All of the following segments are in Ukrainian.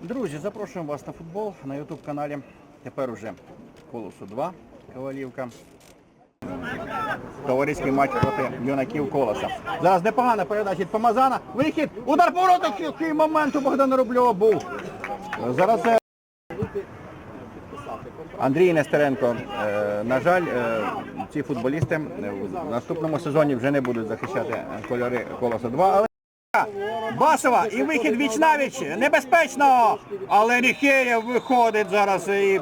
Друзі, запрошуємо вас на футбол на YouTube каналі. Тепер уже Колосу 2 Ковалівка. Товариський матч проти юнаків Колоса. Зараз непогана передача від Помазана. Вихід! Удар по! Який момент у Богдана Рубльова був. Зараз Андрій Нестеренко. Е, На жаль, е, ці футболісти в наступному сезоні вже не будуть захищати кольори Колоса 2. Але Басова і вихід вічнавіч. Небезпечно! Але Міхеєв виходить зараз. І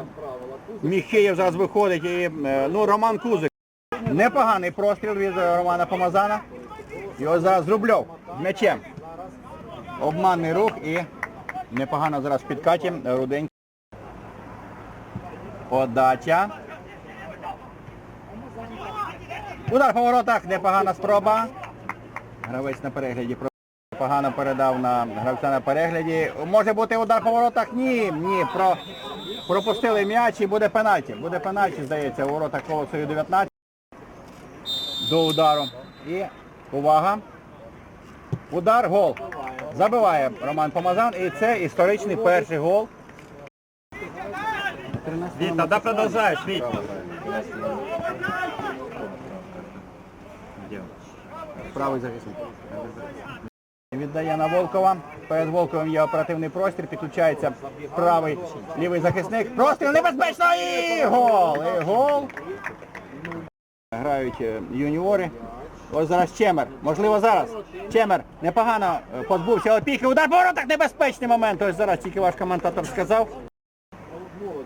Міхеєв зараз виходить. І, е, ну, Роман Кузик. Непоганий простріл від Романа Помазана. Його зараз Рубльов м'ячем. Обманний рух і непогано зараз підкаті Руденький. Подача. Удар по воротах, непогана спроба. Гравець на перегляді погано передав на гравця на перегляді. Може бути удар по воротах? Ні, ні. Про... Пропустили м'яч і буде пенальті. Буде пенальті, здається, у воротах колосою 19 до удару. І увага. Удар, гол. Забиває Роман Помазан. І це історичний перший гол. Вита, да продолжаешь, Вить. Правий захисник. Віддає на Волкова. Перед Волковим є оперативний простір. Підключається правий лівий захисник. Простріл небезпечно і гол! І гол. Грають е, юніори. Ось зараз Чемер. Можливо, зараз. Чемер непогано е, позбувся опіки. Удар по воротах небезпечний момент. Ось зараз тільки ваш коментатор сказав.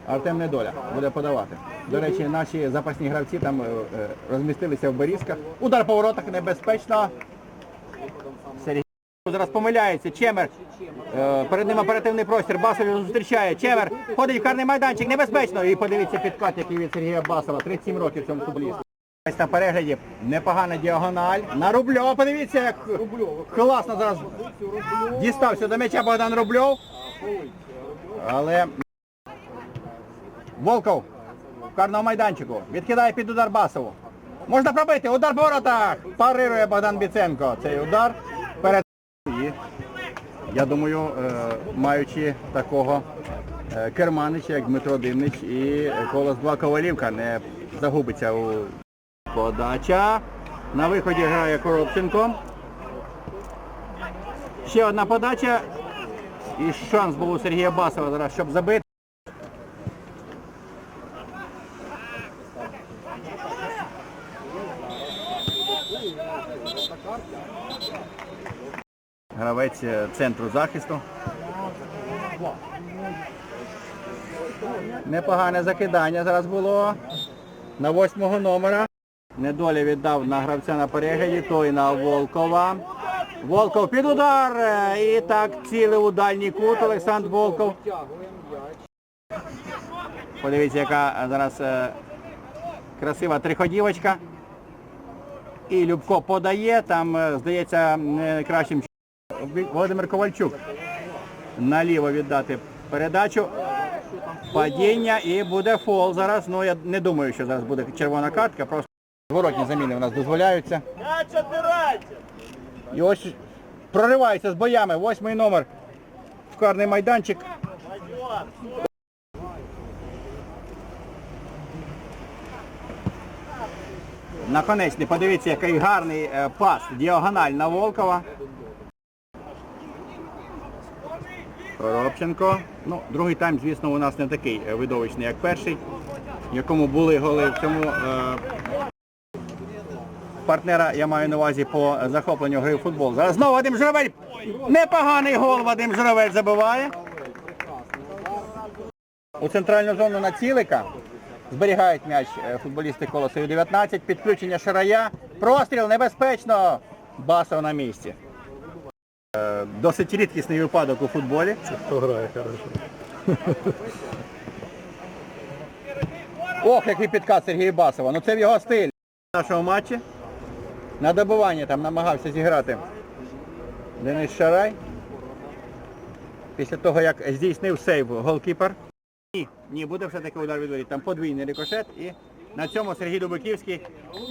Артем Недоля буде подавати. До речі, наші запасні гравці там е, е, розмістилися в Борізках. Удар по воротах небезпечно. Сергій зараз помиляється. Чемер. Е, Перед ним оперативний простір. Басов зустрічає. Чемер ходить в карний майданчик. Небезпечно. І подивіться підкат, який від Сергія Басова. 37 років цьому футболісту. Ось на перегляді непогана діагональ. На Рубльова. Подивіться, як класно зараз дістався до м'яча Богдан Рубльов. Але Волков в карному майданчику. Відкидає під удар Басову. Можна пробити. Удар по воротах. Парирує Богдан Біценко. Цей удар перед. І, я думаю, е, маючи такого е, керманича, як Дмитро Дивнич і колос 2 Ковалівка не загубиться у подача. На виході грає Коробченко. Ще одна подача. І шанс був у Сергія Басова зараз, щоб забити. Гравець е, центру захисту. Непогане закидання зараз було на восьмого номера. Недоля віддав на гравця на перегляді, той на Волкова. Волков під удар. е, І так цілив у дальній кут Олександр Волков. Подивіться, яка зараз е, красива триходівочка. І Любко подає, там, здається, кращим Володимир Ковальчук. Наліво віддати передачу. Падіння і буде фол зараз. Ну я не думаю, що зараз буде червона картка, просто зворотні заміни у нас дозволяються. І ось проривається з боями. Восьмий номер в карний майданчик. Наконечний, подивіться, який гарний е, пас. Діагональ на Волкова. Коробченко. Ну, другий тайм, звісно, у нас не такий е, видовищний, як перший, в якому були голи в цьому е, партнера, я маю на увазі по захопленню гри в футбол. Зараз знову Вадим Журавель. Непоганий гол Вадим Журавель забиває. У центральну зону на цілика. Зберігають м'яч е, футболісти колосою 19. Підключення Шарая. Простріл небезпечно. Басов на місці. Досить рідкісний випадок у футболі. Кто грає хорошо? Ох, який підкат Сергія Басова. Ну це в його стиль. Нашого матчі. На добування там намагався зіграти Денис Шарай. Після того, як здійснив сейв голкіпер. Ні, ні, буде все-таки удар від воріт. Там подвійний рикошет і на цьому Сергій Дубиківський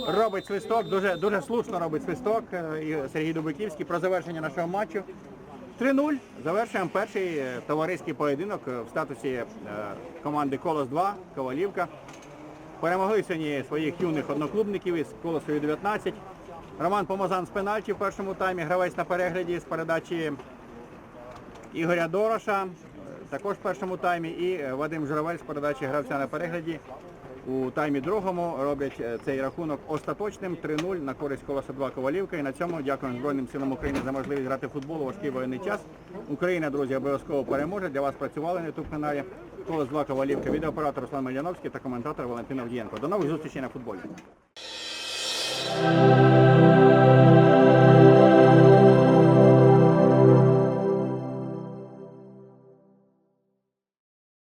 робить свисток, дуже, дуже слушно робить свисток. е, Сергій Дубиківський про завершення нашого матчу. 3-0. Завершуємо перший е, товариський поєдинок е, в статусі команди Колос 2, Ковалівка. Перемогли сьогодні своїх юних одноклубників із колосою 19. Роман Помазан з пенальті в першому таймі, гравець на перегляді з передачі Ігоря Дороша, також в першому таймі, і Вадим Журавель з передачі гравця на перегляді. У таймі другому роблять е, цей рахунок остаточним 3-0 на користь колоса 2 Ковалівка. І на цьому дякуємо Збройним силам України за можливість грати в футбол у важкий воєнний час. Україна, друзі, обов'язково переможе. Для вас працювали на youtube каналі. Колос 2 Ковалівка, відеооператор Руслан Мельяновський та коментатор Валентин Авдієнко. До нових зустрічей на футболі.